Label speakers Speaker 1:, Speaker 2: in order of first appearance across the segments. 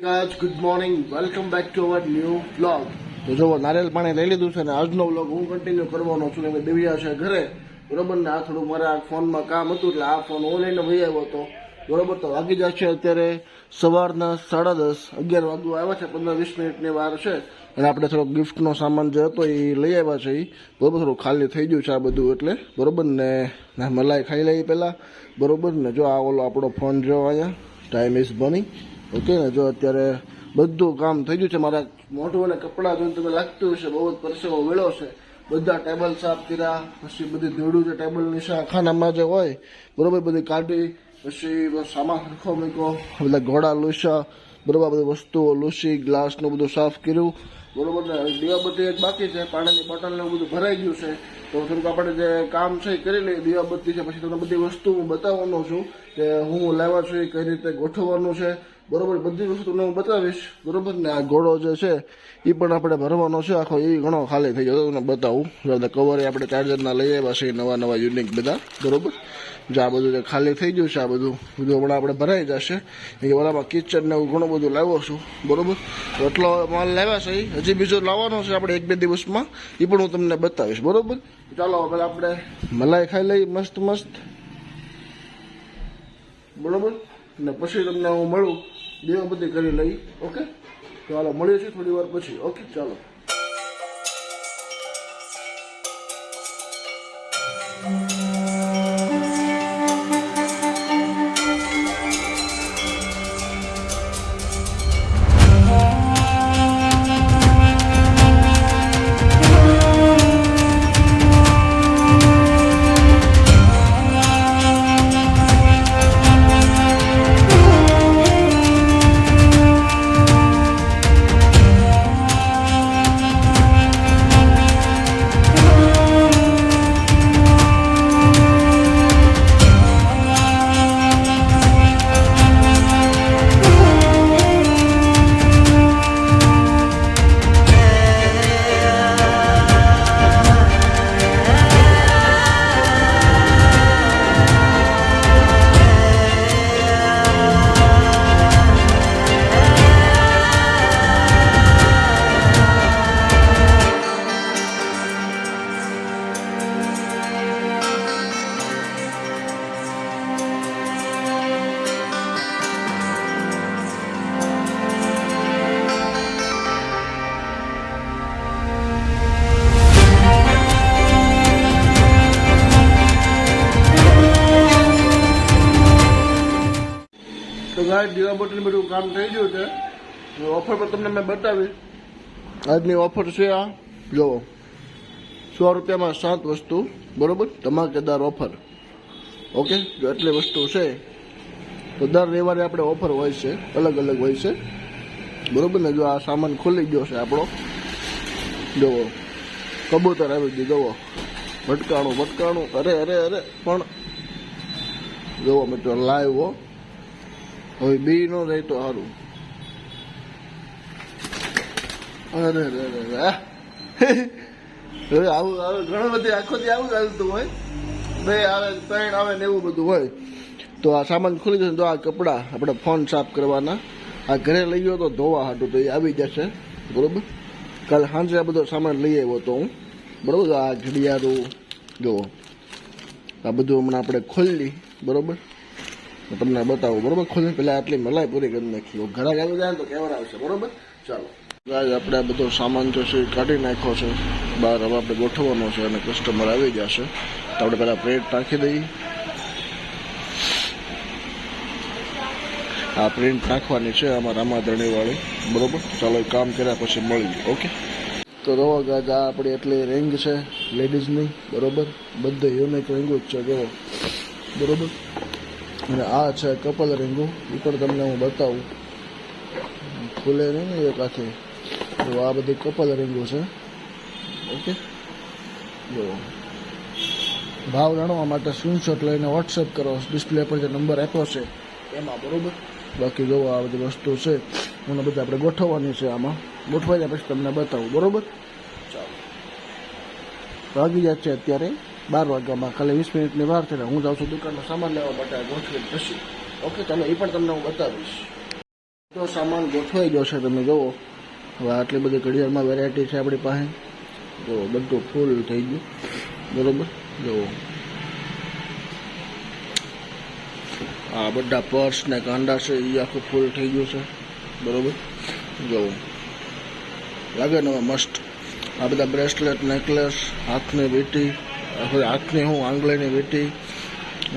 Speaker 1: Guys good morning welcome back to our new blog તો જો નારિયેલ પાણી લઈ લીધું છે ને આજનો બ્લોગ હું કન્ટિન્યુ કરવાનો છું. કેમ કે દિવ્યા છે ઘરે. બરોબર ને આ થોડું મારા ફોનમાં કામ હતું એટલે આ ફોન હું લઈને વહી આવ્યો હતો. બરોબર, તો વાગી જશે અત્યારે સવારના સાડા દસ, અગિયાર વાગ્યું આવ્યા છે, પંદર વીસ મિનિટની વાર છે. અને આપણે થોડો ગિફ્ટનો સામાન જે હતો એ લઈ આવ્યા છે એ બરોબર થોડું ખાલી થઈ ગયું છે આ બધું એટલે. બરોબર ને મલાઈ ખાઈ લઈએ પહેલાં. બરોબર ને, જો આ ઓલો આપણો ફોન જો અહીંયા ટાઈમ ઇઝ બની ઓકે ને? જો અત્યારે બધું કામ થઈ ગયું છે. મારા મોઢું અને કપડાં જોઈને તમે લાગતું હશે, બહુ જ પરસેવો વેળો છે. બધા ટેબલ સાફ કર્યા, પછી બધી ધોળું જે ટેબલની સા ખાનામાં જે હોય, બરોબર, બધી કાઢી, પછી સામાન સરખો મૂક્યો, બધા ઘોડા લૂસા બરોબર, બધી વસ્તુઓ લૂસી ગ્લાસનું બધું સાફ કર્યું. બરોબર ને? દીવાબત્તી એક બાકી છે, પાણીની બોટલ ને એવું બધું ભરાઈ ગયું છે. તો થોડુંક આપણે જે કામ છે એ કરી લઈએ, દીવાબત્તી છે. પછી તમને બધી વસ્તુ હું બતાવવાનો છું કે હું લાવવા છું, એ કઈ રીતે ગોઠવવાનું છે. બરોબર, બધી વસ્તુ હું બતાવીશ. બરોબર, ને આ ઘોડો જે છે એ પણ આપણે ભરવાનો છે. આખો એ ઘણો ખાલી થઈ ગયો તમને બતાવું. જો કવર આપણે ચાર્જરના લઈ આવ્યા છે નવા નવા યુનિક બધા. બરોબર? જે આ બધું જે ખાલી થઈ ગયું છે, આ બધું બધું હમણાં આપણે ભરાઈ જશે. એ બરાબર કિચન ને ઘણું બધું લાવ્યો છું. બરોબર? એટલો માલ લાવ્યા છે હજી બીજો લાવવાનો છે આપણે એક બે દિવસમાં. એ પણ હું તમને બતાવીશ. બરોબર? ચાલો, હવે આપણે મલાઈ ખાઈ લઈ મસ્ત મસ્ત. બરોબર? ને પછી તમને હું મળું દેવા બધી કરી લઈ ઓકે ચાલો મળીએ છીએ થોડી વાર પછી ઓકે ચાલો. તો દીવા બટન બધું કામ થઈ ગયું છે. ઓફર પર તમને મેં બતાવી આજની ઓફર છે આ. જુઓ સો રૂપિયામાં સાત વસ્તુ, બરોબર? ધમાકેદાર ઓફર ઓકે? જો એટલી વસ્તુ છે, તો દર રવિવારે આપણે ઓફર હોય છે, અલગ અલગ હોય છે. બરોબર ને? જો આ સામાન ખુલી ગયો છે આપણો. જુઓ કબૂતર આવી ગયું, જુઓ. ભટકાણું ભટકાણું. અરે અરે અરે, પણ, જુઓ મિત્રો લાઈવ હો. હવે બી નો રહે તો સારું અરે. હવે આવું આવે ઘણું બધી આખો દી આવું ચાલતું હોય બે આવે ત્રણ આવે ને એવું બધું હોય તો આ સામાન ખુલી જશે તો આ કપડાં આપણે ફોન સાફ કરવાના આ ઘરે લઈ ગયો તો ધોવા હાટું તો એ આવી જશે બરોબર કાલે સાંજે આ બધો સામાન લઈ આવ્યો તો હું બરોબર આ ઘડિયાળું જુઓ આ બધું હમણાં આપણે ખોલી બરોબર તમને બતાવું, બરોબર? ખોલીને પહેલાં આટલી મલાઈ પૂરી કરી નાખી. ઘણા આવી જાય તો કેવર આવશે, બરોબર? ચાલો. ગાય આપણે આ બધો સામાન છે કાઢી નાખ્યો છે. બહાર હવે આપણે ગોઠવવાનો છે અને કસ્ટમર આવી જશે તો આપણે પહેલાં પ્લેટ નાખી દઈએ. આ પ્રિન્ટ નાખવાની છે આમાં રામાધણીવાળી, બરોબર? ચાલો એ કામ કર્યા પછી મળીએ, ઓકે? તો રવા ગાજ આપણી એટલી રેન્જ છે લેડીઝની બરોબર? બધે યુનિક રેન્ગો જ છે, જો. બરોબર? અને આ છે કપલ રીંગું. એ પણ તમને હું બતાવું. ખુલે નહીં ને એક આખી. તો આ બધી કપલ રેંગુ છે. ઓકે? જો. ભાવ જાણવા માટે સ્ક્રીનશોટ લઈને વોટ્સએપ કરો. ડિસ્પ્લે પર જે નંબર આપ્યો છે, એમાં બરોબર? બાકી જો આ બધી વસ્તુ છે મને બધી આપણે ગોઠવવાની છે આમાં. ગોઠવાઈ પછી તમને બતાવું. બરોબર? ચાલો. ભાગી જાય છે અત્યારે. બાર વાગ્યામાં ખાલી વીસ મિનિટની વાર થઈને હું જાઉં છું દુકાનનો સામાન લેવા માટે ગોઠવી પછી. ઓકે તમે એ પણ તમને હું બતાવીશ. તો સામાન ગોઠવાઈ ગયો છે, તમે જુઓ. હવે આટલી બધી ઘડિયાળમાં વેરાયટી છે આપણી પાસે. જો બધું ફૂલ થઈ ગયું. બરોબર? જુઓ. આ બધા પર્સ ને કાંડા છે એ આખું ફૂલ થઈ ગયું છે. બરોબર? જુઓ. લાગે ને મસ્ત. આ બધા બ્રેસલેટ નેકલેસ હાથની વીંટી આખી હાથની હું આંગળીની વેટી,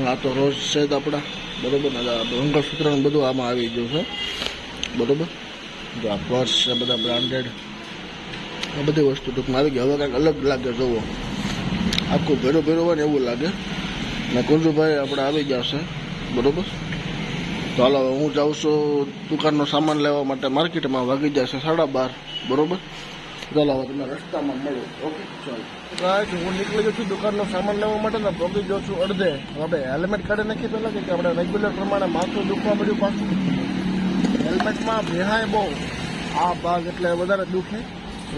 Speaker 1: આ તો રોજ છે જ આપણા, બરાબર ને? આ મંગળસૂત્ર બધું આમાં આવી ગયું છે. બરોબર? જો આ પર્સ છે બધા બ્રાન્ડેડ આ બધી વસ્તુ ટૂંકમાં આવી ગઈ. હવે કાંઈક અલગ લાગે, જુઓ. આખું ભેરો ભેરો હોય ને એવું લાગે. ને કુંજુભાઈ આપણે આવી ગયા છે. બરોબર? તો હાલો, હું જાઉં છું દુકાનનો સામાન લેવા માટે. માર્કેટમાં વાગી જશે સાડા બાર. બરોબર? ચાલો હવે તમે રસ્તામાં મળો. ઓકે, ચાલો. હું નીકળી ગયો છું દુકાનનો સામાન લેવા માટે ને પગી છું અડધે. હવે હેલ્મેટ કાઢી નાખી પહેલાં કે આપણે રેગ્યુલર પ્રમાણે માથું દુખવા મળ્યું પાછું. હેલ્મેટમાં ભેહાય બહુ. આ ભાગ એટલે વધારે દુખે.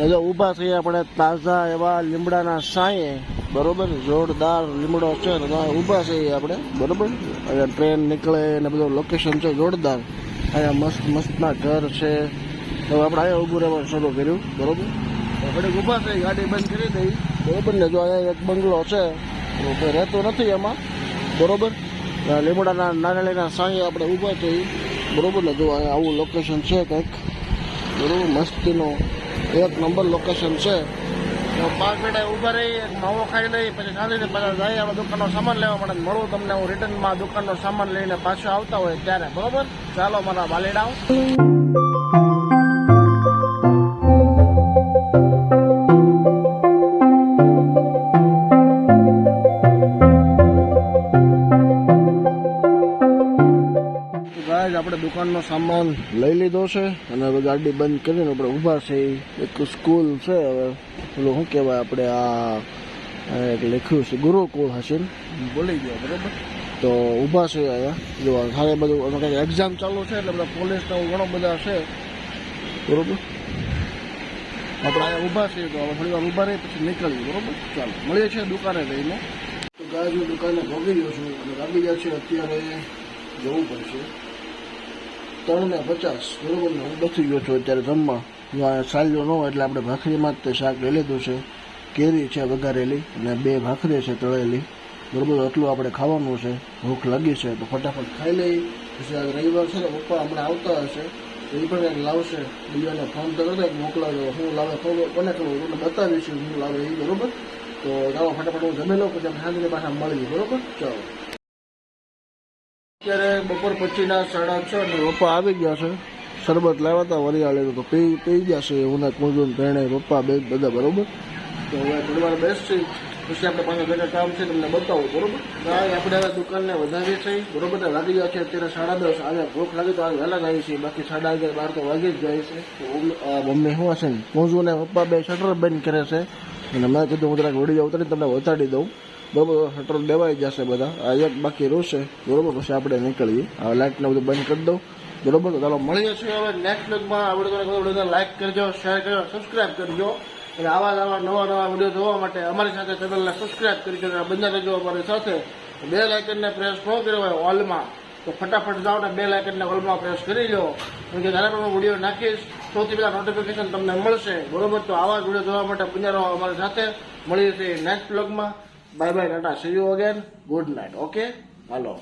Speaker 1: અને ઊભા થઈએ આપણે તાજા એવા લીમડાના સાંયે બરોબર? જોરદાર લીમડો છે તો ઊભા થઈએ આપણે. બરોબર? અહીંયા ટ્રેન નીકળે ને બધું લોકેશન છે જોરદાર. અહીંયા મસ્ત મસ્તના ઘર છે. તો આપણે અહીંયા ઊભું રહેવાનું શરૂ કર્યું બરોબર? આપણે ઊભા થઈ ગાડી બંધ કરી દઈ. બરોબર ને જો અહીંયા એક બંગલો છે તો કોઈ રહેતો નથી એમાં બરોબર? લીમડાના નાનાળીના સાંયે આપણે ઊભા થઈ બરોબર ને જો અહીંયા આવું લોકેશન છે કંઈક બરોબર મસ્તીનું એક નંબર લોકેશન છે. પાંચ મિનિટ ઊભા રહી એક માવો ખાઈ લઈ પછી શાંતિથી પાછા જઈએ આપણે દુકાનનો સામાન લેવા માટે મળું તમને હું રિટર્નમાં દુકાનનો સામાન લઈને પાછો આવતા હોય ત્યારે બરોબર? ચાલો મારા વાલીડાઓ. સામાન લઈ લીધો છે અને હવે ગાડી બંધ કરીને આપણે ઊભા છે. એક સ્કૂલ છે હવે. પેલું શું કહેવાય આપણે આ એક લખ્યું છે ગુરુકુળ હશે? બોલી ગયો બરાબર? તો ઊભા છે અહીંયા. જો સારે બધું અમે કંઈક એક્ઝામ ચાલુ છે એટલે બધા પોલીસના ઘણો બધા છે. બરોબર? આપણે અહીંયા ઊભા છીએ તો હવે થોડી વાર ઊભા રહી પછી નીકળીએ બરોબર? ચાલો મળીએ છીએ દુકાને લઈને તો ગાય દુકાને ભોગી ગયો છું અને લાગી ગયા છે અત્યારે જવું પડશે. ત્રણ ને પચાસ બરોબર ને હું બચી ગયો છું અત્યારે જમવા. સાલ્યો ન હોય એટલે આપણે ભાખરીમાં જ તે શાક લઈ લીધું છે. કેરી છે વઘારેલી અને બે ભાખરી છે તળેલી. બરોબર, એટલું આપણે ખાવાનું છે. ભૂખ લાગી છે તો ફટાફટ ખાઈ લઈ. પછી આજે રવિવાર છે ને પપ્પા હમણાં આવતા હશે. એ પણ કંઈક લાવશે. બીજાને ફોન તો કરતા મોકલાવજો. હું લાવે કોને ખબર તમને બતાવીશું. હું લાવે એ બરોબર. તો જાઓ, ફટાફટ હું જમી લઉં, પછી શાંતિની પાછા મળીએ. બરોબર? ચાલો. અત્યારે બપોર પછીના સાડા છ ને પપ્પા આવી ગયા છે. શરબત લાવ્યા હતા વરિયાળે તો પી પી ગયા છે હું કુંજુન ત્રણે પપ્પા બે બધા બરોબર? તો હવે થોડી વાર બેસશે પછી આપણે પાંચ ઘણા કામ છે તમને બતાવું, બરોબર? ગાય આપણે હવે દુકાનને વધારીએ છીએ બરોબર લાગી ગયા છે અત્યારે સાડા દસ. આજે ભૂખ લાગી તો આજે વહેલા આવી છે બાકી સાડા અગિયાર, બાર તો વાગી જ જાય છે. તો મમ્મી શું હશે ને? કુંજુ ને પપ્પા બે શટર બંધ કરે છે. અને મેં કીધું હું જરાક વળી જાઉં તમને વતાડી દઉં. બરોબર શટર દેવાઈ જશે બધા. આ એક બાકી રહેશે બરોબર, પછી આપણે નીકળીએ. આ લાઇટને બધું બંધ કરી દઉં. બરોબર, તો ચાલો મળીએ છીએ હવે નેક્સ્ટ બ્લોગમાં આ વીડિયો લાઈક કરજો શેર કરજો સબસ્ક્રાઇબ કરજો. અને આવા નવા નવા નવા વીડિયો જોવા માટે અમારી સાથે ચેનલને સબસ્ક્રાઇબ કરી કરજો બંને રહેજો અમારી સાથે. બે લાઇકનને પ્રેસ ન કર્યો હોય ઓલમાં તો ફટાફટ જાઓ ને બે લાઇકનને ઓલમાં પ્રેસ કરી લો. કેમ કે જ્યારે પણ હું વીડિયો નાખીશ, સૌથી પહેલાં નોટિફિકેશન તમને મળશે. બરોબર, તો આવા વીડિયો જોવા માટે બન્યા રહો અમારી સાથે. મળીએ છીએ નેક્સ્ટ બ્લોગમાં bye bye tata see you again good night okay hello